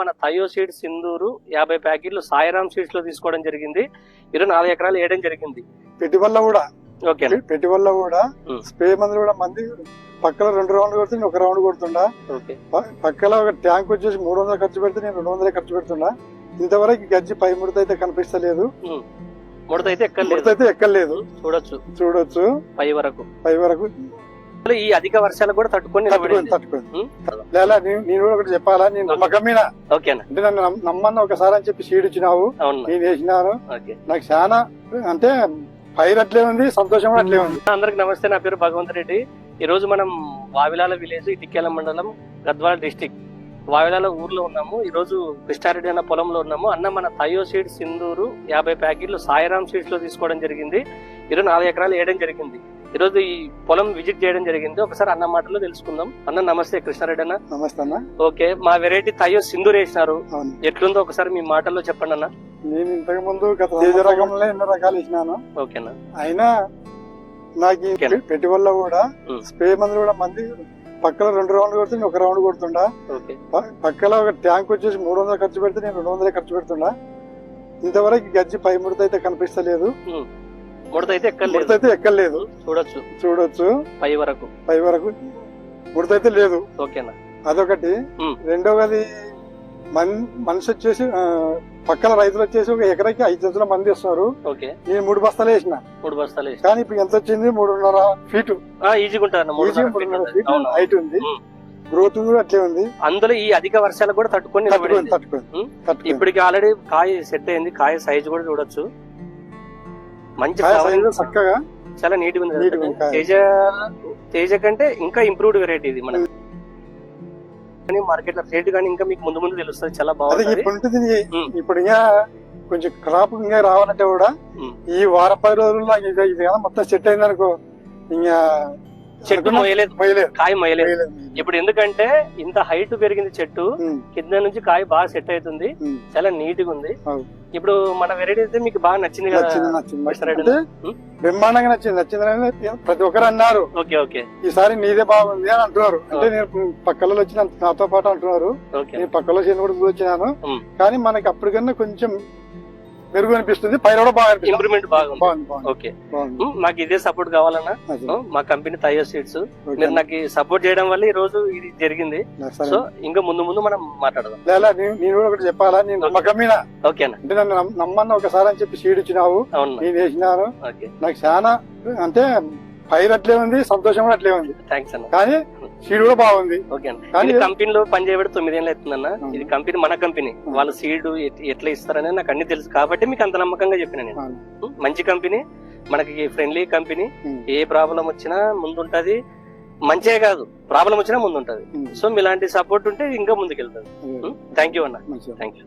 తయో seeds Sindoor యాభై ప్యాకెట్లు సాయిరామ్ సీడ్స్లో తీసుకోవడం జరిగింది. ఇరవై నాలుగు ఎకరాలు వేయడం జరిగింది. పెట్టుబడుల కూడా. ఓకేనా? పెట్టుబడుల కూడా. స్ప్రే మందులు కూడా మంది పక్కన రెండు రౌండ్ కొడుతుంది ఒక రౌండ్ కొడుతుండా. ఓకే. పక్కన ఒక ట్యాంక్ వచ్చేసి మూడు వందలు ఖర్చు పెడితే నేను రెండు వందలే ఖర్చు పెడుతున్నా ఇంతవరకు గజ్జి పై ముడత అయితే కనిపిస్తలేదు. ముడత అయితే ఎక్కలేదు చూడొచ్చు. చూడొచ్చు. పై వరకు. పై వరకు ఈ అధిక వర్షాలు కూడా తట్టుకొని తట్టుకుంది? లేదా నేను కూడా ఒకటి చెప్పాలా? నేను నమ్మకం మీద. అంటే నన్ను నమ్- నమ్మన్న ఒకసారి అని చెప్పి సీడ్ ఇచ్చినావు. నేను వేసినాను నాకు చాలా అంటే పైరు అట్లే ఉంది సంతోషం అట్లే ఉంది. అందరికి నమస్తే. నా పేరు భగవంత్ రెడ్డి. ఈ రోజు మనం వావిలాల విలేజ్ ఇటిక్యాల మండలం గద్వాల డిస్టిక్. వావిలాల ఊర్లో ఉన్నాము. ఈ రోజు కృష్ణారెడ్డి అన్న పొలంలో ఉన్నాము. అన్న మన తయో సీడ్ సింధూరు యాభై ప్యాకెట్లు సాయిరామ్ సీడ్స్లో తీసుకోవడం జరిగింది. ఇరవై నాలుగు ఎకరాలు వేయడం జరిగింది. ఈ రోజు ఈ పొలం విజిట్ చేయడం జరిగింది. ఒకసారి అన్న మాటలో తెలుసుకుందాం. అన్న నమస్తే కృష్ణారెడ్డి అన్న నమస్తే అన్న. ఓకే మా వెరైటీ తయో సింధూర్ వేసినారు. అవును. ఎట్లుందో ఒకసారి మీ మాటల్లో చెప్పండి అన్న. నేను ఇంతకు ముందు గత తేజ రకంలో ఎన్నో రకాలు ఇచ్చినాను ఓకేనా అయినా నాకు ఈ ఓకేనా. పెట్టుబడుల కూడా ఉం. స్ప్రే మందులు కూడా మంది పక్కన రెండు రౌండ్ కొడుతుంది ఒక రౌండ్ కొడుతుండా. ఓకే. ప- పక్కన ఒక ట్యాంక్ వచ్చేసి మూడు వందలు ఖర్చు పెడితే నేను రెండు వందలే ఖర్చు పెడుతున్నా ఇంతవరకు గజ్జి పై ముడత అయితే కనిపిస్తలేదు. అయితే ముడత ఎక్కలేదు అయితే ఎక్కలేదు చూడొచ్చు. చూడొచ్చు. పై వరకు. పై వరకు. ముడత అయితే లేదు. ఓకేనా? అదొకటి. రెండవది మన్ మనిషి వచ్చేసి పక్కన రైతులు వచ్చేసి ఒక ఎకరాకి ఐదు జంతుల మంది వస్తున్నారు. ఓకే. నేను మూడు బస్తాలు వేసిన. మూడు బస్తాలు కానీ ఇప్పుడు ఎంత వచ్చింది? మూడున్నర ఫీట్. ఈజీగా. హైట్ ఉంది. గ్రోత్ కూడా అట్లే ఉంది. అందులో ఈ అధిక వర్షాలు కూడా తట్టుకొని? తట్టుకుంది ఇప్పటికి ఆల్రెడీ కాయ సెట్ అయింది. కాయ సైజ్ కూడా చూడొచ్చు. మంచి చక్కగా చాలా నీట్ కదా. ఉంది. తేజ తేజ కంటే ఇంకా ఇంప్రూవ్డ్ వెరైటీ ఇది మన కానీ మార్కెట్లో రేట్ కానీ ఇంకా మీకు ముందు ముందు తెలుస్తుంది చాలా బాగుంది ఇప్పుడు. ఇప్పుడు ఇంకా కొంచెం క్రాప్ ఇంకా రావాలంటే కూడా. ఈ వారం పది రోజుల్లో ఇది మొత్తం సెట్ అయింది అనుకో ఇంకా చెట్టు మొయ్యలేదు. కాయ మొయ్యలేదు. ఇప్పుడు ఎందుకంటే ఇంత హైట్ పెరిగింది చెట్టు. కింద నుంచి కాయ బాగా సెట్ అవుతుంది. చాలా నీట్గా ఉంది. ఇప్పుడు మన వెరైటీ అయితే మీకు బాగా నచ్చింది కదా? బ్రహ్మాండంగా నచ్చింది. నచ్చింది ప్రతి ఒక్కరు అన్నారు. ఓకే ఓకే ఈసారి నీదే బాగుంది అని అంటున్నారు. అంటే నేను పక్కలో వచ్చిన నాతో పాటు అంటున్నారు. నేను పక్కలో చేను కూడా వచ్చినాను. కానీ మనకి అప్పటికన్నా కొంచెం మెరుగు అనిపిస్తుంది పైన కూడా బాగా ఇంప్రూవ్మెంట్ బాగుంది ఓకే మాకు ఇదే సపోర్ట్ కావాలన్నా మా కంపెనీ తయో సీడ్స్ ఓకే. మీరు నాకు సపోర్ట్ చేయడం వల్ల ఈ రోజు ఇది జరిగింది. సో ఇంకా ముందు ముందు మనం మాట్లాడదాం. లేదా నేను కూడా ఒకటి చెప్పాలా? నేను మీద. ఓకేనా అంటే నన్ను నమ్- నమ్మన్న ఒకసారి అని చెప్పి సీడ్ ఇచ్చినావు. అవునా నేను వేసినాను ఓకే నాకు చాలా అంటే పైరు అట్లే ఉంది సంతోషం కూడా అట్లే ఉంది. థ్యాంక్స్ అన్న. కానీ సీడ్ కూడా బాగుంది. ఓకే ఇది కంపెనీలో పని చేయబడి తొమ్మిదేళ్ళు అవుతుందన్న. ఇది కంపెనీ మన కంపెనీ. వాళ్ళ సీడ్ ఎట్లా ఇస్తారని నాకు అన్ని తెలుసు. కాబట్టి మీకు అంత నమ్మకంగా చెప్పిన నేను. మంచి కంపెనీ మనకి ఫ్రెండ్లీ కంపెనీ. ఏ ప్రాబ్లం వచ్చినా ముందుంటది. మంచిగా కాదు. ప్రాబ్లం వచ్చినా ముందుంటది. సో మీలాంటి సపోర్ట్ ఉంటే ఇంకా ముందుకెళ్తుంది. థ్యాంక్ యూ అన్న. Thank you